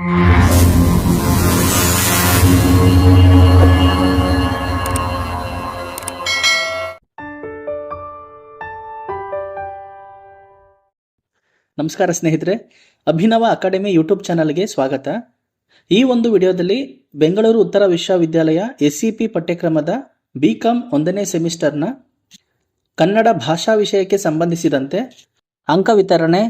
ನಮಸ್ಕಾರ ಸ್ನೇಹಿತರೆ, Abhinava academy YouTube ಚಾನಲ್ಗೆ ಸ್ವಾಗತ. ಈ ಒಂದು ವಿಡಿಯೋದಲ್ಲಿ ಬೆಂಗಳೂರು ಉತ್ತರ ವಿಶ್ವವಿದ್ಯಾಲಯ ಎಸ್ಸಿಪಿ ಪಠ್ಯಕ್ರಮದ ಬಿ ಕಾಮ್ ಒಂದನೇ ಸೆಮಿಸ್ಟರ್ನ ಕನ್ನಡ ಭಾಷಾ ವಿಷಯಕ್ಕೆ ಸಂಬಂಧಿಸಿದಂತೆ ಅಂಕ ವಿತರಣೆ,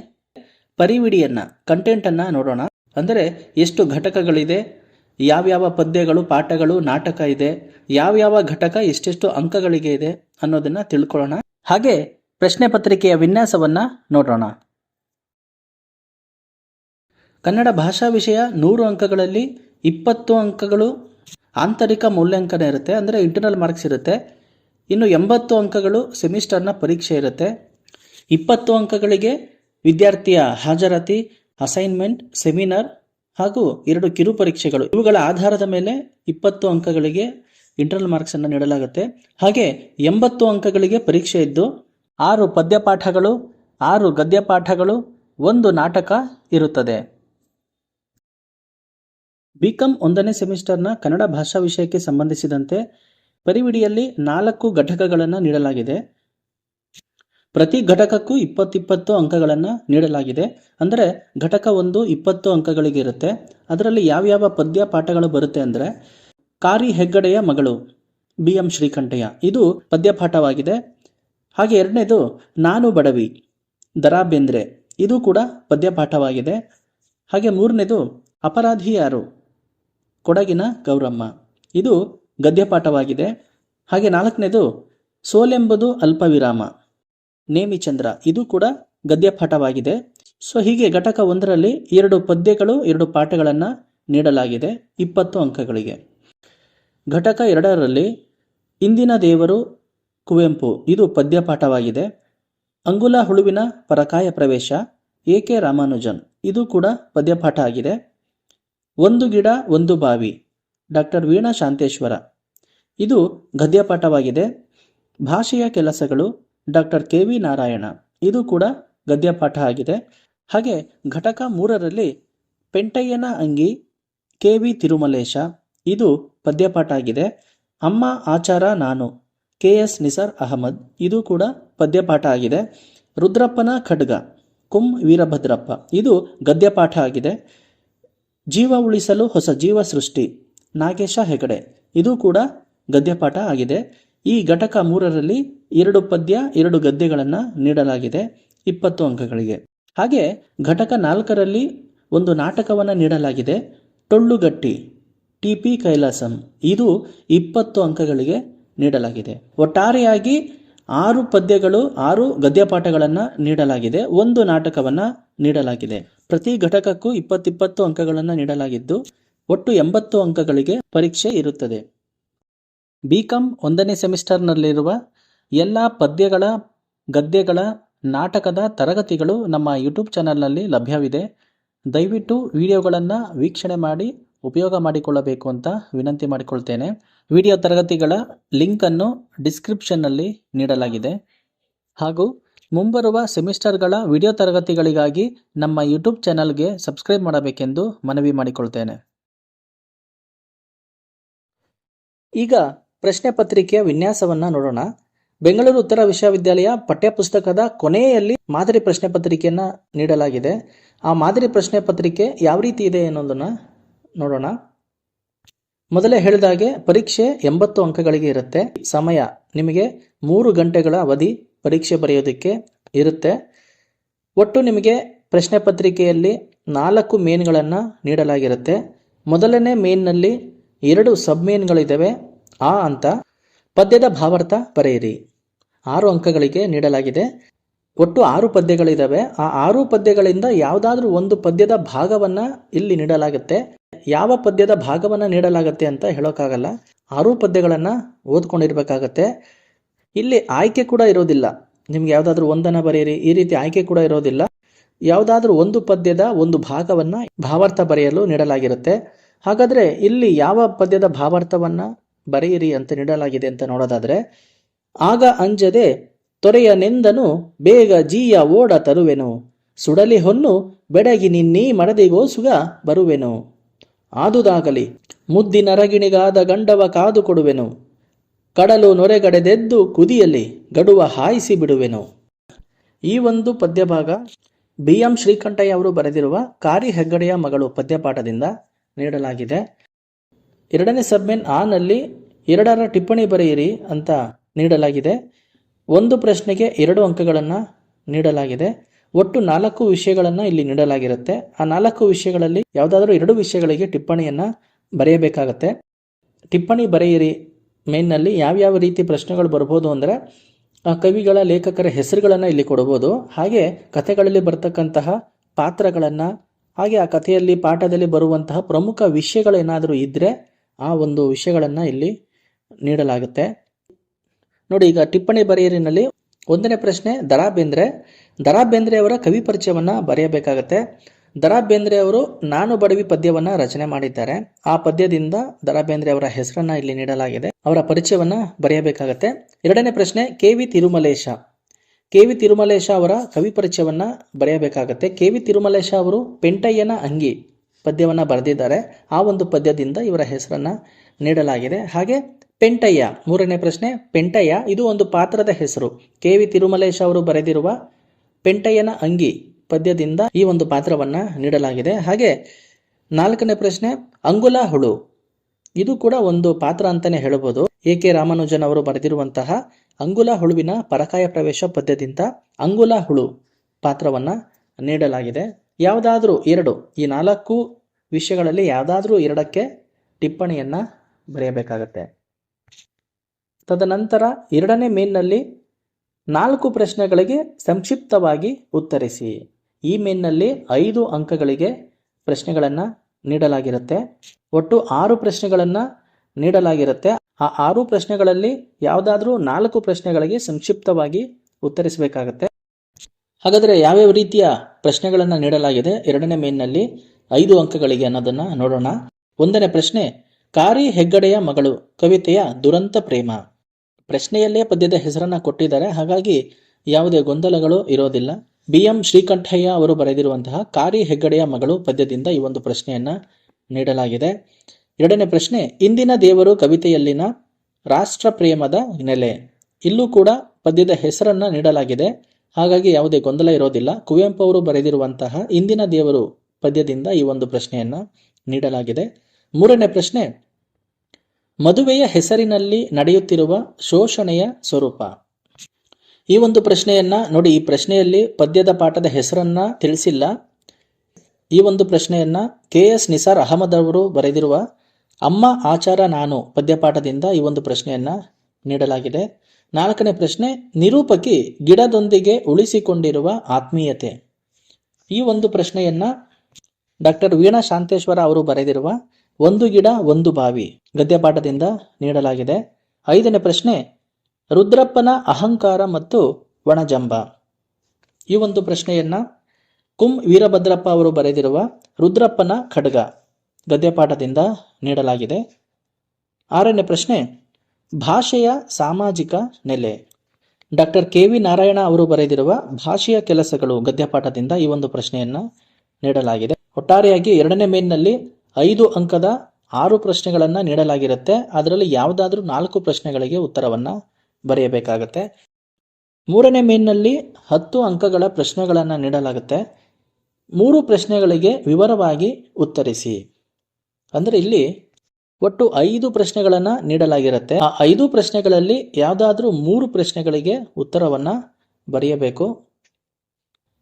ಪರಿವಿಡಿಯನ್ನ ಕಂಟೆಂಟನ್ನು ನೋಡೋಣ. ಅಂದರೆ ಎಷ್ಟು ಘಟಕಗಳಿದೆ, ಯಾವ್ಯಾವ ಪದ್ಯಗಳು, ಪಾಠಗಳು, ನಾಟಕ ಇದೆ, ಯಾವ್ಯಾವ ಘಟಕ, ಎಷ್ಟೆಷ್ಟು ಅಂಕಗಳಿಗೆ ಇದೆ ಅನ್ನೋದನ್ನ ತಿಳ್ಕೊಳ್ಳೋಣ. ಹಾಗೆ ಪ್ರಶ್ನೆ ಪತ್ರಿಕೆಯ ವಿನ್ಯಾಸವನ್ನ ನೋಡೋಣ. ಕನ್ನಡ ಭಾಷಾ ವಿಷಯ ನೂರು ಅಂಕಗಳಲ್ಲಿ ಇಪ್ಪತ್ತು ಅಂಕಗಳು ಆಂತರಿಕ ಮೌಲ್ಯಾಂಕನ ಇರುತ್ತೆ, ಅಂದರೆ ಇಂಟರ್ನಲ್ ಮಾರ್ಕ್ಸ್ ಇರುತ್ತೆ. ಇನ್ನು ಎಂಬತ್ತು ಅಂಕಗಳು ಸೆಮಿಸ್ಟರ್ನ ಪರೀಕ್ಷೆ ಇರುತ್ತೆ. ಇಪ್ಪತ್ತು ಅಂಕಗಳಿಗೆ ವಿದ್ಯಾರ್ಥಿಯ ಹಾಜರಾತಿ ಅಸೈನ್ಮೆಂಟ್ ಸೆಮಿನಾರ್ ಹಾಗೂ ಎರಡು ಕಿರು ಪರೀಕ್ಷೆಗಳು. ಇವುಗಳ ಆಧಾರದ ಮೇಲೆ ಇಪ್ಪತ್ತು ಅಂಕಗಳಿಗೆ ಇಂಟರ್ನಲ್ ಮಾರ್ಕ್ಸ್ ಅನ್ನು ನೀಡಲಾಗುತ್ತೆ. ಹಾಗೆ ಎಂಬತ್ತು ಅಂಕಗಳಿಗೆ ಪರೀಕ್ಷೆ ಇದ್ದು, ಆರು ಪದ್ಯಪಾಠಗಳು, ಆರು ಗದ್ಯಪಾಠಗಳು, ಒಂದು ನಾಟಕ ಇರುತ್ತದೆ. ಬಿಕಾಂ ಒಂದನೇ ಸೆಮಿಸ್ಟರ್ನ ಕನ್ನಡ ಭಾಷಾ ವಿಷಯಕ್ಕೆ ಸಂಬಂಧಿಸಿದಂತೆ ಪರಿವಿಡಿಯಲ್ಲಿ ನಾಲ್ಕು ಘಟಕಗಳನ್ನು ನೀಡಲಾಗಿದೆ. ಪ್ರತಿ ಘಟಕಕ್ಕೂ ಇಪ್ಪತ್ತಿಪ್ಪತ್ತು ಅಂಕಗಳನ್ನು ನೀಡಲಾಗಿದೆ. ಅಂದರೆ ಘಟಕ ಒಂದು ಇಪ್ಪತ್ತು ಅಂಕಗಳಿಗೆ ಇರುತ್ತೆ. ಅದರಲ್ಲಿ ಯಾವ್ಯಾವ ಪದ್ಯ ಪಾಠಗಳು ಬರುತ್ತೆ ಅಂದರೆ ಕಾರಿ ಹೆಗ್ಗಡೆಯ ಮಗಳು, ಬಿ ಎಂ ಶ್ರೀಕಂಠಯ್ಯ. ಇದು ಪದ್ಯಪಾಠವಾಗಿದೆ ಹಾಗೆ ಎರಡನೇದು ನಾನು ಬಡವಿ ದರಾ ಬೇಂದ್ರೆ ಇದು ಕೂಡ ಪದ್ಯಪಾಠವಾಗಿದೆ ಹಾಗೆ ಮೂರನೇದು ಅಪರಾಧಿ ಯಾರು, ಕೊಡಗಿನ ಗೌರಮ್ಮ. ಇದು ಗದ್ಯಪಾಠವಾಗಿದೆ. ಹಾಗೆ ನಾಲ್ಕನೇದು ಸೋಲೆಂಬುದು ಅಲ್ಪವಿರಾಮ. ನೇಮಿಚಂದ್ರ ಇದು ಕೂಡ ಗದ್ಯಪಾಠವಾಗಿದೆ. ಸೊ ಹೀಗೆ ಘಟಕ ಒಂದರಲ್ಲಿ ಎರಡು ಪದ್ಯಗಳು, ಎರಡು ಪಾಠಗಳನ್ನು ನೀಡಲಾಗಿದೆ. ಇಪ್ಪತ್ತು ಅಂಕಗಳಿಗೆ. ಘಟಕ ಎರಡರಲ್ಲಿ ಇಂದಿನ ದೇವರು ಕುವೆಂಪು. ಇದು ಪದ್ಯಪಾಠವಾಗಿದೆ. ಅಂಗುಲ ಹುಳುವಿನ ಪರಕಾಯ ಪ್ರವೇಶ. ಎ ರಾಮಾನುಜನ್. ಇದು ಕೂಡ ಪದ್ಯಪಾಠ ಆಗಿದೆ. ಒಂದು ಗಿಡ, ಒಂದು ಬಾವಿ. ಡಾಕ್ಟರ್ ವೀಣಾ ಶಾಂತೇಶ್ವರ. ಇದು ಗದ್ಯಪಾಠವಾಗಿದೆ. ಭಾಷೆಯ ಕೆಲಸಗಳು ಡಾಕ್ಟರ್ ಕೆ ವಿ ನಾರಾಯಣ. ಇದು ಕೂಡ ಗದ್ಯಪಾಠ ಆಗಿದೆ. ಹಾಗೆ ಘಟಕ ಮೂರರಲ್ಲಿ ಪೆಂಟಯ್ಯನ ಅಂಗಿ ಕೆ ವಿ ತಿರುಮಲೇಶ. ಇದು ಪದ್ಯಪಾಠ ಆಗಿದೆ. ಅಮ್ಮ ಆಚಾರ ನಾನು. K S Nisar Ahmed. ಇದು ಕೂಡ ಪದ್ಯಪಾಠ ಆಗಿದೆ. ರುದ್ರಪ್ಪನ ಖಡ್ಗ. ಕುಂ ವೀರಭದ್ರಪ್ಪ. ಇದು ಗದ್ಯಪಾಠ ಆಗಿದೆ. ಜೀವ ಉಳಿಸಲು ಹೊಸ ಜೀವ ಸೃಷ್ಟಿ. ನಾಗೇಶ ಹೆಗಡೆ. ಇದು ಕೂಡ ಗದ್ಯಪಾಠ ಆಗಿದೆ. ಈ ಘಟಕ ಮೂರರಲ್ಲಿ ಎರಡು ಪದ್ಯ, ಎರಡು ಗದ್ಯಗಳನ್ನು ನೀಡಲಾಗಿದೆ ಇಪ್ಪತ್ತು ಅಂಕಗಳಿಗೆ. ಹಾಗೆ ಘಟಕ ನಾಲ್ಕರಲ್ಲಿ ಒಂದು ನಾಟಕವನ್ನು ನೀಡಲಾಗಿದೆ, ಟೊಳ್ಳುಗಟ್ಟಿ ಟಿ ಪಿ ಕೈಲಾಸಂ. ಇದು ಇಪ್ಪತ್ತು ಅಂಕಗಳಿಗೆ ನೀಡಲಾಗಿದೆ. ಒಟ್ಟಾರೆಯಾಗಿ ಆರು ಪದ್ಯಗಳು, ಆರು ಗದ್ಯಪಾಠಗಳನ್ನು ನೀಡಲಾಗಿದೆ, ಒಂದು ನಾಟಕವನ್ನು ನೀಡಲಾಗಿದೆ. ಪ್ರತಿ ಘಟಕಕ್ಕೂ ಇಪ್ಪತ್ತಿಪ್ಪತ್ತು ಅಂಕಗಳನ್ನು ನೀಡಲಾಗಿದ್ದು, ಒಟ್ಟು ಎಂಬತ್ತು ಅಂಕಗಳಿಗೆ ಪರೀಕ್ಷೆ ಇರುತ್ತದೆ. ಬಿಕಾಂ ಒಂದನೇ ಸೆಮಿಸ್ಟರ್ನಲ್ಲಿರುವ ಎಲ್ಲ ಪದ್ಯಗಳ, ಗದ್ಯಗಳ, ನಾಟಕದ ತರಗತಿಗಳು ನಮ್ಮ ಯೂಟ್ಯೂಬ್ ಚಾನಲ್ನಲ್ಲಿ ಲಭ್ಯವಿದೆ. ದಯವಿಟ್ಟು ವಿಡಿಯೋಗಳನ್ನು ವೀಕ್ಷಣೆ ಮಾಡಿ ಉಪಯೋಗ ಮಾಡಿಕೊಳ್ಳಬೇಕು ಅಂತ ವಿನಂತಿ ಮಾಡಿಕೊಳ್ತೇನೆ. ವಿಡಿಯೋ ತರಗತಿಗಳ ಲಿಂಕನ್ನು ಡಿಸ್ಕ್ರಿಪ್ಷನ್ನಲ್ಲಿ ನೀಡಲಾಗಿದೆ. ಹಾಗೂ ಮುಂಬರುವ ಸೆಮಿಸ್ಟರ್ಗಳ ವಿಡಿಯೋ ತರಗತಿಗಳಿಗಾಗಿ ನಮ್ಮ ಯೂಟ್ಯೂಬ್ ಚಾನಲ್ಗೆ ಸಬ್ಸ್ಕ್ರೈಬ್ ಮಾಡಬೇಕೆಂದು ಮನವಿ ಮಾಡಿಕೊಳ್ತೇನೆ. ಈಗ ಪ್ರಶ್ನೆ ಪತ್ರಿಕೆಯ ವಿನ್ಯಾಸವನ್ನ ನೋಡೋಣ. ಬೆಂಗಳೂರು ಉತ್ತರ ವಿಶ್ವವಿದ್ಯಾಲಯ ಪಠ್ಯಪುಸ್ತಕದ ಕೊನೆಯಲ್ಲಿ ಮಾದರಿ ಪ್ರಶ್ನೆ ಪತ್ರಿಕೆಯನ್ನು ನೀಡಲಾಗಿದೆ. ಆ ಮಾದರಿ ಪ್ರಶ್ನೆ ಪತ್ರಿಕೆ ಯಾವ ರೀತಿ ಇದೆ ಅನ್ನೋದನ್ನು ನೋಡೋಣ. ಮೊದಲೇ ಹೇಳಿದಾಗೆ ಪರೀಕ್ಷೆ ಎಂಬತ್ತು ಅಂಕಗಳಿಗೆ ಇರುತ್ತೆ. ಸಮಯ ನಿಮಗೆ ಮೂರು ಗಂಟೆಗಳ ಅವಧಿ ಪರೀಕ್ಷೆ ಬರೆಯೋದಕ್ಕೆ ಇರುತ್ತೆ. ಒಟ್ಟು ನಿಮಗೆ ಪ್ರಶ್ನೆ ಪತ್ರಿಕೆಯಲ್ಲಿ ನಾಲ್ಕು ಮೇನ್ಗಳನ್ನು ನೀಡಲಾಗಿರುತ್ತೆ. ಮೊದಲನೇ ಮೇನ್ನಲ್ಲಿ ಎರಡು ಸಬ್ ಮೇನ್ಗಳಿದ್ದಾವೆ ಆ ಅಂತ ಪದ್ಯದ ಭಾವಾರ್ಥ ಬರೆಯಿರಿ. ಆರು ಅಂಕಗಳಿಗೆ ನೀಡಲಾಗಿದೆ. ಒಟ್ಟು ಆರು ಪದ್ಯಗಳಿದ್ದಾವೆ ಆ ಆರು ಪದ್ಯಗಳಿಂದ ಯಾವುದಾದ್ರೂ ಒಂದು ಪದ್ಯದ ಭಾಗವನ್ನು ಇಲ್ಲಿ ನೀಡಲಾಗುತ್ತೆ. ಯಾವ ಪದ್ಯದ ಭಾಗವನ್ನು ನೀಡಲಾಗುತ್ತೆ ಅಂತ ಹೇಳೋಕ್ಕಾಗಲ್ಲ ಆರು ಪದ್ಯಗಳನ್ನು ಓದ್ಕೊಂಡಿರ್ಬೇಕಾಗತ್ತೆ. ಇಲ್ಲಿ ಆಯ್ಕೆ ಕೂಡ ಇರೋದಿಲ್ಲ. ನಿಮ್ಗೆ ಯಾವುದಾದ್ರೂ ಒಂದನ್ನು ಬರೆಯಿರಿ. ಈ ರೀತಿ ಆಯ್ಕೆ ಕೂಡ ಇರೋದಿಲ್ಲ. ಯಾವುದಾದ್ರೂ ಒಂದು ಪದ್ಯದ ಒಂದು ಭಾಗವನ್ನು ಭಾವಾರ್ಥ ಬರೆಯಲು ನೀಡಲಾಗಿರುತ್ತೆ. ಹಾಗಾದರೆ ಇಲ್ಲಿ ಯಾವ ಪದ್ಯದ ಭಾವಾರ್ಥವನ್ನು ಬರೆಯಿರಿ ಅಂತ ನೀಡಲಾಗಿದೆ ಅಂತ ನೋಡೋದಾದರೆ, ಆಗ ಅಂಜದೆ ತೊರೆಯ ನೆಂದನು ಬೇಗ ಜೀಯ ಓಡ ತರುವೆನು, ಸುಡಲಿ ಹೊನ್ನು ಬೆಡಗಿ ನಿನ್ನೀ ಮಡದಿಗೋ ಗೋಸುಗ ಬರುವೆನು. ಆದುದಾಗಲಿ ಮುದ್ದಿನರಗಿಣಿಗಾದ ಗಂಡವ ಕಾದು ಕೊಡುವೆನು, ಕಡಲು ನೊರೆಗಡೆದೆದ್ದು ಕುದಿಯಲ್ಲಿ ಗಡುವ ಹಾಯಿಸಿ ಬಿಡುವೆನು. ಈ ಒಂದು ಪದ್ಯಭಾಗ ಬಿ ಎಂ ಶ್ರೀಕಂಠಯ್ಯ ಅವರು ಬರೆದಿರುವ ಕಾರಿ ಹೆಗ್ಗಡೆಯ ಮಗಳು ಪದ್ಯಪಾಠದಿಂದ ನೀಡಲಾಗಿದೆ. ಎರಡನೇ ಸಬ್ಮೆನ್ ಆನಲ್ಲಿ ನಲ್ಲಿ ಎರಡರ ಟಿಪ್ಪಣಿ ಬರೆಯಿರಿ ಅಂತ ನೀಡಲಾಗಿದೆ. ಒಂದು ಪ್ರಶ್ನೆಗೆ ಎರಡು ಅಂಕಗಳನ್ನು ನೀಡಲಾಗಿದೆ. ಒಟ್ಟು ನಾಲ್ಕು ವಿಷಯಗಳನ್ನು ಇಲ್ಲಿ ನೀಡಲಾಗಿರುತ್ತೆ. ಆ ನಾಲ್ಕು ವಿಷಯಗಳಲ್ಲಿ ಯಾವುದಾದ್ರೂ ಎರಡು ವಿಷಯಗಳಿಗೆ ಟಿಪ್ಪಣಿಯನ್ನು ಬರೆಯಬೇಕಾಗತ್ತೆ. ಟಿಪ್ಪಣಿ ಬರೆಯಿರಿ ಮೇನ್ನಲ್ಲಿ ಯಾವ್ಯಾವ ರೀತಿ ಪ್ರಶ್ನೆಗಳು ಬರ್ಬೋದು ಅಂದರೆ ಕವಿಗಳ ಲೇಖಕರ ಹೆಸರುಗಳನ್ನು ಇಲ್ಲಿ ಕೊಡ್ಬೋದು. ಹಾಗೆ ಕಥೆಗಳಲ್ಲಿ ಬರ್ತಕ್ಕಂತಹ ಪಾತ್ರಗಳನ್ನು, ಹಾಗೆ ಆ ಕಥೆಯಲ್ಲಿ ಪಾಠದಲ್ಲಿ ಬರುವಂತಹ ಪ್ರಮುಖ ವಿಷಯಗಳೇನಾದರೂ ಇದ್ದರೆ ಆ ಒಂದು ವಿಷಯಗಳನ್ನು ಇಲ್ಲಿ ನೀಡಲಾಗುತ್ತೆ. ನೋಡಿ, ಈಗ ಟಿಪ್ಪಣಿ ಬರೆಯರಿನಲ್ಲಿ ಒಂದನೇ ಪ್ರಶ್ನೆ ದರಾ ಬೇಂದ್ರೆ ದರಾ ಬೇಂದ್ರೆ ಅವರ ಕವಿ ಪರಿಚಯವನ್ನು ಬರೆಯಬೇಕಾಗತ್ತೆ. ದರಾ ಬೇಂದ್ರೆ ಅವರು ನಾನು ಬಡವಿ ಪದ್ಯವನ್ನು ರಚನೆ ಮಾಡಿದ್ದಾರೆ. ಆ ಪದ್ಯದಿಂದ ದರಾ ಬೇಂದ್ರೆ ಅವರ ಹೆಸರನ್ನ ಇಲ್ಲಿ ನೀಡಲಾಗಿದೆ. ಅವರ ಪರಿಚಯವನ್ನ ಬರೆಯಬೇಕಾಗತ್ತೆ. ಎರಡನೇ ಪ್ರಶ್ನೆ, K V Tirumalesh. K V Tirumalesh ಅವರ ಕವಿ ಪರಿಚಯವನ್ನ ಬರೆಯಬೇಕಾಗತ್ತೆ. ಕೆ ವಿ ತಿರುಮಲೇಶ ಅವರು ಪೆಂಟಯ್ಯನ ಅಂಗಿ. ಪದ್ಯವನ್ನು ಬರೆದಿದ್ದಾರೆ. ಆ ಒಂದು ಪದ್ಯದಿಂದ ಇವರ ಹೆಸರನ್ನು ನೀಡಲಾಗಿದೆ. ಹಾಗೆ ಪೆಂಟಯ್ಯ, ಮೂರನೇ ಪ್ರಶ್ನೆ. ಪೆಂಟಯ್ಯ, ಇದು ಒಂದು ಪಾತ್ರದ ಹೆಸರು. ಕೆ ವಿ ತಿರುಮಲೇಶ್ ಅವರು ಬರೆದಿರುವ ಪೆಂಟಯ್ಯನ ಅಂಗಿ ಪದ್ಯದಿಂದ ಈ ಒಂದು ಪಾತ್ರವನ್ನ ನೀಡಲಾಗಿದೆ. ಹಾಗೆ ನಾಲ್ಕನೇ ಪ್ರಶ್ನೆ. ಅಂಗುಲ ಹುಳು. ಇದು ಕೂಡ ಒಂದು ಪಾತ್ರ ಅಂತಾನೆ ಹೇಳಬಹುದು ಎ ಕೆ ರಾಮಾನುಜನ್ ಅವರು ಬರೆದಿರುವಂತಹ ಅಂಗುಲ ಹುಳುವಿನ ಪರಕಾಯ ಪ್ರವೇಶ ಪದ್ಯದಿಂದ ಅಂಗುಲ ಹುಳು ಪಾತ್ರವನ್ನ ನೀಡಲಾಗಿದೆ. ಯಾವುದಾದ್ರೂ ಎರಡು, ಈ ನಾಲ್ಕು ವಿಷಯಗಳಲ್ಲಿ ಯಾವುದಾದ್ರೂ ಎರಡಕ್ಕೆ ಟಿಪ್ಪಣಿಯನ್ನ ಬರೆಯಬೇಕಾಗತ್ತೆ. ತದನಂತರ ಎರಡನೇ ಮೇನ್ನಲ್ಲಿ ನಾಲ್ಕು ಪ್ರಶ್ನೆಗಳಿಗೆ ಸಂಕ್ಷಿಪ್ತವಾಗಿ ಉತ್ತರಿಸಿ. ಈ ಮೇನ್ನಲ್ಲಿ ಐದು ಅಂಕಗಳಿಗೆ ಪ್ರಶ್ನೆಗಳನ್ನು ನೀಡಲಾಗಿರುತ್ತೆ. ಒಟ್ಟು ಆರು ಪ್ರಶ್ನೆಗಳನ್ನು ನೀಡಲಾಗಿರುತ್ತೆ. ಆ ಆರು ಪ್ರಶ್ನೆಗಳಲ್ಲಿ ಯಾವುದಾದ್ರೂ ನಾಲ್ಕು ಪ್ರಶ್ನೆಗಳಿಗೆ ಸಂಕ್ಷಿಪ್ತವಾಗಿ ಉತ್ತರಿಸಬೇಕಾಗತ್ತೆ. ಹಾಗಾದರೆ ಯಾವ್ಯಾವ ರೀತಿಯ ಪ್ರಶ್ನೆಗಳನ್ನು ನೀಡಲಾಗಿದೆ? ಎರಡನೇ ಮೇನ್ನಲ್ಲಿ ಐದು ಅಂಕಗಳಿಗೆ ಅನ್ನೋದನ್ನ ನೋಡೋಣ. ಒಂದನೇ ಪ್ರಶ್ನೆ, ಕಾರಿ ಹೆಗ್ಗಡೆಯ ಮಗಳು, ಕವಿತೆಯ ದುರಂತ ಪ್ರೇಮ. ಪ್ರಶ್ನೆಯಲ್ಲೇ ಪದ್ಯದ ಹೆಸರನ್ನ ಕೊಟ್ಟಿದ್ದಾರೆ. ಹಾಗಾಗಿ ಯಾವುದೇ ಗೊಂದಲಗಳು ಇರೋದಿಲ್ಲ. ಬಿ ಎಂ ಶ್ರೀಕಂಠಯ್ಯ ಅವರು ಬರೆದಿರುವಂತಹ ಕಾರಿ ಹೆಗ್ಗಡೆಯ ಮಗಳು ಪದ್ಯದಿಂದ ಈ ಒಂದು ಪ್ರಶ್ನೆಯನ್ನ ನೀಡಲಾಗಿದೆ. ಎರಡನೇ ಪ್ರಶ್ನೆ, ಇಂದಿನ ದೇವರು ಕವಿತೆಯಲ್ಲಿನ ರಾಷ್ಟ್ರ ಪ್ರೇಮದ ನೆಲೆ ಇಲ್ಲೂ ಕೂಡ ಪದ್ಯದ ಹೆಸರನ್ನ ನೀಡಲಾಗಿದೆ. ಹಾಗಾಗಿ ಯಾವುದೇ ಗೊಂದಲ ಇರೋದಿಲ್ಲ. ಕುವೆಂಪು ಅವರು ಬರೆದಿರುವಂತಹ ಇಂದಿನ ದೇವರು ಪದ್ಯದಿಂದ ಈ ಒಂದು ಪ್ರಶ್ನೆಯನ್ನ ನೀಡಲಾಗಿದೆ. ಮೂರನೇ ಪ್ರಶ್ನೆ, ಮದುವೆಯ ಹೆಸರಿನಲ್ಲಿ ನಡೆಯುತ್ತಿರುವ ಶೋಷಣೆಯ ಸ್ವರೂಪ. ಈ ಒಂದು ಪ್ರಶ್ನೆಯನ್ನ ನೋಡಿ, ಈ ಪ್ರಶ್ನೆಯಲ್ಲಿ ಪದ್ಯದ ಪಾಠದ ಹೆಸರನ್ನ ತಿಳಿಸಿಲ್ಲ. ಈ ಒಂದು ಪ್ರಶ್ನೆಯನ್ನ ಕೆ ಎಸ್ ನಿಸಾರ್ ಅಹಮದ್ ಅವರು ಬರೆದಿರುವ ಅಮ್ಮ ಆಚಾರ ನಾನು ಪದ್ಯಪಾಠದಿಂದ ಈ ಒಂದು ಪ್ರಶ್ನೆಯನ್ನ ನೀಡಲಾಗಿದೆ. ನಾಲ್ಕನೇ ಪ್ರಶ್ನೆ, ನಿರೂಪಕಿ ಗಿಡದೊಂದಿಗೆ ಉಳಿಸಿಕೊಂಡಿರುವ ಆತ್ಮೀಯತೆ. ಈ ಒಂದು ಪ್ರಶ್ನೆಯನ್ನ ಡಾಕ್ಟರ್ ವೀಣಾ ಶಾಂತೇಶ್ವರ ಅವರು ಬರೆದಿರುವ ಒಂದು ಗಿಡ, ಒಂದು ಬಾವಿ ಗದ್ಯಪಾಠದಿಂದ ನೀಡಲಾಗಿದೆ. ಐದನೇ ಪ್ರಶ್ನೆ, ರುದ್ರಪ್ಪನ ಅಹಂಕಾರ ಮತ್ತು ಒಣಜಂಬ ಈ ಒಂದು ಪ್ರಶ್ನೆಯನ್ನ ಕುಂ ವೀರಭದ್ರಪ್ಪ ಅವರು ಬರೆದಿರುವ ರುದ್ರಪ್ಪನ ಖಡ್ಗ ಗದ್ಯಪಾಠದಿಂದ ನೀಡಲಾಗಿದೆ. ಆರನೇ ಪ್ರಶ್ನೆ ಭಾಷೆಯ ಸಾಮಾಜಿಕ ನೆಲೆ. Doctor K. ವಿ. ನಾರಾಯಣ ಅವರು ಬರೆದಿರುವ ಭಾಷೆಯ ಕೆಲಸಗಳು ಗದ್ಯಪಾಠದಿಂದ ಈ ಒಂದು ಪ್ರಶ್ನೆಯನ್ನು ನೀಡಲಾಗಿದೆ. ಒಟ್ಟಾರೆಯಾಗಿ ಎರಡನೇ ಮೇನ್ನಲ್ಲಿ ಐದು ಅಂಕದ ಆರು ಪ್ರಶ್ನೆಗಳನ್ನು ನೀಡಲಾಗಿರುತ್ತೆ. ಅದರಲ್ಲಿ ಯಾವುದಾದ್ರೂ ನಾಲ್ಕು ಪ್ರಶ್ನೆಗಳಿಗೆ ಉತ್ತರವನ್ನ ಬರೆಯಬೇಕಾಗತ್ತೆ. ಮೂರನೇ ಮೇನ್ನಲ್ಲಿ ಹತ್ತು ಅಂಕಗಳ ಪ್ರಶ್ನೆಗಳನ್ನು ನೀಡಲಾಗುತ್ತೆ. ಮೂರು ಪ್ರಶ್ನೆಗಳಿಗೆ ವಿವರವಾಗಿ ಉತ್ತರಿಸಿ. ಅಂದರೆ ಇಲ್ಲಿ ಒಟ್ಟು ಐದು ಪ್ರಶ್ನೆಗಳನ್ನು ನೀಡಲಾಗಿರುತ್ತೆ. ಆ ಐದು ಪ್ರಶ್ನೆಗಳಲ್ಲಿ ಯಾವುದಾದ್ರೂ ಮೂರು ಪ್ರಶ್ನೆಗಳಿಗೆ ಉತ್ತರವನ್ನ ಬರೆಯಬೇಕು.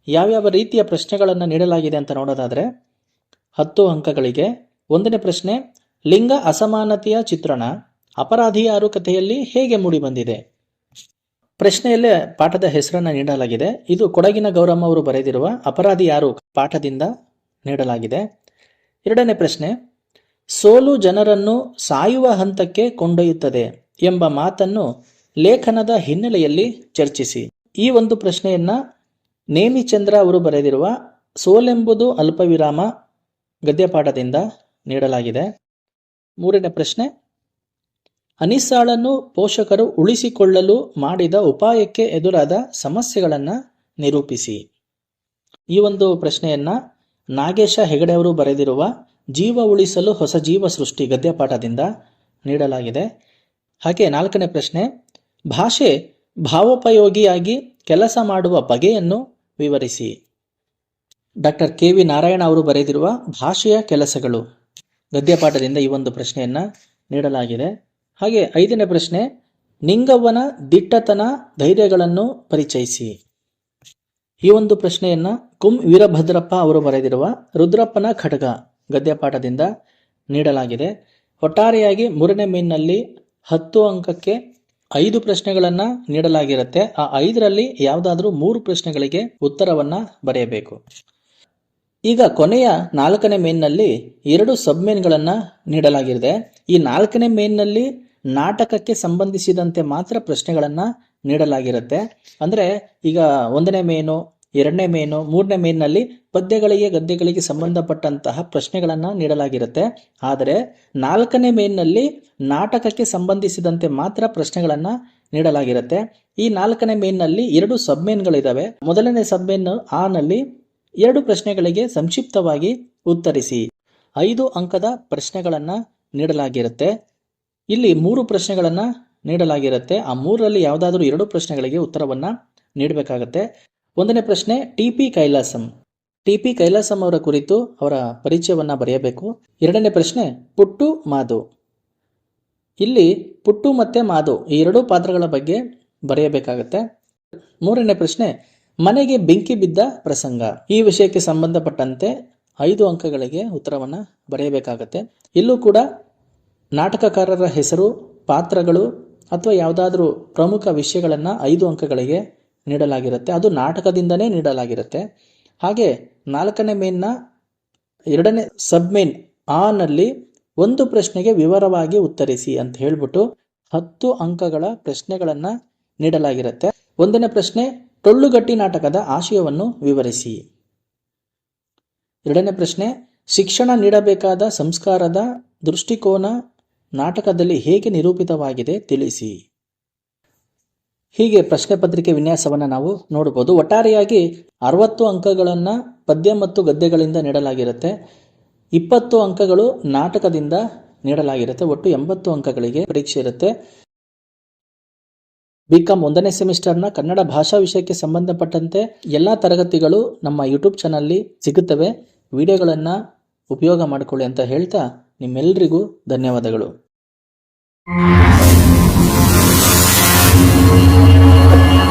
ಯಾವ್ಯಾವ ರೀತಿಯ ಪ್ರಶ್ನೆಗಳನ್ನು ನೀಡಲಾಗಿದೆ ಅಂತ ನೋಡೋದಾದ್ರೆ, ಹತ್ತು ಅಂಕಗಳಿಗೆ. ಒಂದನೇ ಪ್ರಶ್ನೆ, ಲಿಂಗ ಅಸಮಾನತೆಯ ಚಿತ್ರಣ, ಅಪರಾಧಿ ಯಾರು ಕಥೆಯಲ್ಲಿ ಹೇಗೆ ಮೂಡಿಬಂದಿದೆ ಪ್ರಶ್ನೆಯಲ್ಲೇ ಪಾಠದ ಹೆಸರನ್ನ ನೀಡಲಾಗಿದೆ. ಇದು ಕೊಡಗಿನ ಗೌರಮ್ಮ ಅವರು ಬರೆದಿರುವ ಅಪರಾಧಿ ಯಾರು ಪಾಠದಿಂದ ನೀಡಲಾಗಿದೆ. ಎರಡನೇ ಪ್ರಶ್ನೆ ಸೋಲು ಜನರನ್ನು ಸಾಯುವ ಹಂತಕ್ಕೆ ಕೊಂಡೊಯ್ಯುತ್ತದೆ ಎಂಬ ಮಾತನ್ನು ಲೇಖನದ ಹಿನ್ನೆಲೆಯಲ್ಲಿ ಚರ್ಚಿಸಿ. ಈ ಒಂದು ಪ್ರಶ್ನೆಯನ್ನ ನೇಮಿಚಂದ್ರ ಅವರು ಬರೆದಿರುವ ಸೋಲೆಂಬುದು ಅಲ್ಪವಿರಾಮ ಗದ್ಯಪಾಠದಿಂದ ನೀಡಲಾಗಿದೆ. ಮೂರನೇ ಪ್ರಶ್ನೆ, ಅನಿಸಾಳನ್ನು ಪೋಷಕರು ಉಳಿಸಿಕೊಳ್ಳಲು ಮಾಡಿದ ಉಪಾಯಕ್ಕೆ ಎದುರಾದ ಸಮಸ್ಯೆಗಳನ್ನು ನಿರೂಪಿಸಿ. ಈ ಒಂದು ಪ್ರಶ್ನೆಯನ್ನ ನಾಗೇಶ ಹೆಗಡೆ ಅವರು ಬರೆದಿರುವ ಜೀವ ಉಳಿಸಲು ಹೊಸ ಜೀವ ಸೃಷ್ಟಿ ಗದ್ಯಪಾಠದಿಂದ ನೀಡಲಾಗಿದೆ. ಹಾಗೆ ನಾಲ್ಕನೇ ಪ್ರಶ್ನೆ, ಭಾಷೆ ಭಾವೋಪಯೋಗಿಯಾಗಿ ಕೆಲಸ ಮಾಡುವ ಬಗೆಯನ್ನು ವಿವರಿಸಿ. ಡಾಕ್ಟರ್ ಕೆ ವಿ ನಾರಾಯಣ ಅವರು ಬರೆದಿರುವ ಭಾಷೆಯ ಕೆಲಸಗಳು ಗದ್ಯಪಾಠದಿಂದ ಈ ಒಂದು ಪ್ರಶ್ನೆಯನ್ನು ನೀಡಲಾಗಿದೆ. ಹಾಗೆ ಐದನೇ ಪ್ರಶ್ನೆ, ನಿಂಗವ್ವನ ದಿಟ್ಟತನ ಧೈರ್ಯಗಳನ್ನು ಪರಿಚಯಿಸಿ. ಈ ಒಂದು ಪ್ರಶ್ನೆಯನ್ನು ಕುಂ ವೀರಭದ್ರಪ್ಪ ಅವರು ಬರೆದಿರುವ ರುದ್ರಪ್ಪನ ಖಡ್ಗ. ಗದ್ಯಪಾಠದಿಂದ ನೀಡಲಾಗಿದೆ. ಒಟ್ಟಾರೆಯಾಗಿ ಮೂರನೇ ಮೇನ್ನಲ್ಲಿ ಹತ್ತು ಅಂಕಕ್ಕೆ ಐದು ಪ್ರಶ್ನೆಗಳನ್ನು ನೀಡಲಾಗಿರುತ್ತೆ. ಆ ಐದರಲ್ಲಿ ಯಾವುದಾದ್ರೂ ಮೂರು ಪ್ರಶ್ನೆಗಳಿಗೆ ಉತ್ತರವನ್ನು ಬರೆಯಬೇಕು. ಈಗ ಕೊನೆಯ ನಾಲ್ಕನೇ ಮೇನ್ನಲ್ಲಿ ಎರಡು ಸಬ್ ಮೇನ್ಗಳನ್ನ ನೀಡಲಾಗಿದೆ. ಈ ನಾಲ್ಕನೇ ಮೇನ್ನಲ್ಲಿ ನಾಟಕಕ್ಕೆ ಸಂಬಂಧಿಸಿದಂತೆ ಮಾತ್ರ ಪ್ರಶ್ನೆಗಳನ್ನು ನೀಡಲಾಗಿರುತ್ತೆ. ಅಂದರೆ ಈಗ ಒಂದನೇ ಮೇನು ಎರಡನೇ ಮೇನು, ಮೂರನೇ ಮೇನ್ನಲ್ಲಿ ಪದ್ಯಗಳಿಗೆ, ಗದ್ಯಗಳಿಗೆ ಸಂಬಂಧಪಟ್ಟಂತಹ ಪ್ರಶ್ನೆಗಳನ್ನು ನೀಡಲಾಗಿರುತ್ತೆ. ಆದರೆ ನಾಲ್ಕನೇ ಮೇನ್ನಲ್ಲಿ ನಾಟಕಕ್ಕೆ ಸಂಬಂಧಿಸಿದಂತೆ ಮಾತ್ರ ಪ್ರಶ್ನೆಗಳನ್ನು ನೀಡಲಾಗಿರುತ್ತೆ. ಈ ನಾಲ್ಕನೇ ಮೇನ್ನಲ್ಲಿ ಎರಡು ಸಬ್ ಮೇನ್ಗಳಿದಾವೆ ಮೊದಲನೇ ಸಬ್ ಮೇನ್ ಆ ನಲ್ಲಿ ಎರಡು ಪ್ರಶ್ನೆಗಳಿಗೆ ಸಂಕ್ಷಿಪ್ತವಾಗಿ ಉತ್ತರಿಸಿ. ಐದು ಅಂಕದ ಪ್ರಶ್ನೆಗಳನ್ನು ನೀಡಲಾಗಿರುತ್ತೆ. ಇಲ್ಲಿ ಮೂರು ಪ್ರಶ್ನೆಗಳನ್ನು ನೀಡಲಾಗಿರುತ್ತೆ. ಆ ಮೂರರಲ್ಲಿ ಯಾವುದಾದ್ರೂ ಎರಡು ಪ್ರಶ್ನೆಗಳಿಗೆ ಉತ್ತರವನ್ನು ನೀಡಬೇಕಾಗತ್ತೆ. ಒಂದನೇ ಪ್ರಶ್ನೆ, T P Kailasam. T P Kailasam ಅವರ ಕುರಿತು ಅವರ ಪರಿಚಯವನ್ನ ಬರೆಯಬೇಕು. ಎರಡನೇ ಪ್ರಶ್ನೆ, ಪುಟ್ಟು ಮಾಧು ಇಲ್ಲಿ ಪುಟ್ಟು ಮತ್ತೆ ಮಾಧು ಈ ಎರಡೂ ಪಾತ್ರಗಳ ಬಗ್ಗೆ ಬರೆಯಬೇಕಾಗತ್ತೆ. ಮೂರನೇ ಪ್ರಶ್ನೆ, ಮನೆಗೆ ಬೆಂಕಿ ಬಿದ್ದ ಪ್ರಸಂಗ. ಈ ವಿಷಯಕ್ಕೆ ಸಂಬಂಧಪಟ್ಟಂತೆ ಐದು ಅಂಕಗಳಿಗೆ ಉತ್ತರವನ್ನ ಬರೆಯಬೇಕಾಗತ್ತೆ. ಇಲ್ಲೂ ಕೂಡ ನಾಟಕಕಾರರ ಹೆಸರು, ಪಾತ್ರಗಳು ಅಥವಾ ಯಾವುದಾದ್ರೂ ಪ್ರಮುಖ ವಿಷಯಗಳನ್ನು ಐದು ಅಂಕಗಳಿಗೆ ನೀಡಲಾಗಿರುತ್ತೆ. ಅದು ನಾಟಕದಿಂದನೇ ನೀಡಲಾಗಿರುತ್ತೆ. ಹಾಗೆ ನಾಲ್ಕನೇ ಮೇನ್ನ ಎರಡನೇ ಸಬ್ ಮೇನ್ ಆ ನಲ್ಲಿ ಒಂದು ಪ್ರಶ್ನೆಗೆ ವಿವರವಾಗಿ ಉತ್ತರಿಸಿ ಅಂತ ಹೇಳ್ಬಿಟ್ಟು ಹತ್ತು ಅಂಕಗಳ ಪ್ರಶ್ನೆಗಳನ್ನು ನೀಡಲಾಗಿರುತ್ತೆ. ಒಂದನೇ ಪ್ರಶ್ನೆ, ಟೊಳ್ಳುಗಟ್ಟಿ ನಾಟಕದ ಆಶಯವನ್ನು ವಿವರಿಸಿ. ಎರಡನೇ ಪ್ರಶ್ನೆ, ಶಿಕ್ಷಣ ನೀಡಬೇಕಾದ ಸಂಸ್ಕಾರದ ದೃಷ್ಟಿಕೋನ ನಾಟಕದಲ್ಲಿ ಹೇಗೆ ನಿರೂಪಿತವಾಗಿದೆ ತಿಳಿಸಿ. ಹೀಗೆ ಪ್ರಶ್ನೆ ಪತ್ರಿಕೆ ವಿನ್ಯಾಸವನ್ನು ನಾವು ನೋಡಬಹುದು ಒಟ್ಟಾರೆಯಾಗಿ ಅರವತ್ತು ಅಂಕಗಳನ್ನು ಪದ್ಯ ಮತ್ತು ಗದ್ಯಗಳಿಂದ ನೀಡಲಾಗಿರುತ್ತೆ. ಇಪ್ಪತ್ತು ಅಂಕಗಳು ನಾಟಕದಿಂದ ನೀಡಲಾಗಿರುತ್ತೆ. ಒಟ್ಟು ಎಂಬತ್ತು ಅಂಕಗಳಿಗೆ ಪರೀಕ್ಷೆ ಇರುತ್ತೆ. ಬಿಕಾಂ ಒಂದನೇ ಸೆಮಿಸ್ಟರ್ನ ಕನ್ನಡ ಭಾಷಾ ವಿಷಯಕ್ಕೆ ಸಂಬಂಧಪಟ್ಟಂತೆ ಎಲ್ಲ ತರಗತಿಗಳು ನಮ್ಮ ಯೂಟ್ಯೂಬ್ ಚಾನಲ್ಲಿ ಸಿಗುತ್ತವೆ. ವಿಡಿಯೋಗಳನ್ನು ಉಪಯೋಗ ಮಾಡಿಕೊಳ್ಳಿ ಅಂತ ಹೇಳ್ತಾ ನಿಮ್ಮೆಲ್ಲರಿಗೂ ಧನ್ಯವಾದಗಳು. Thank you.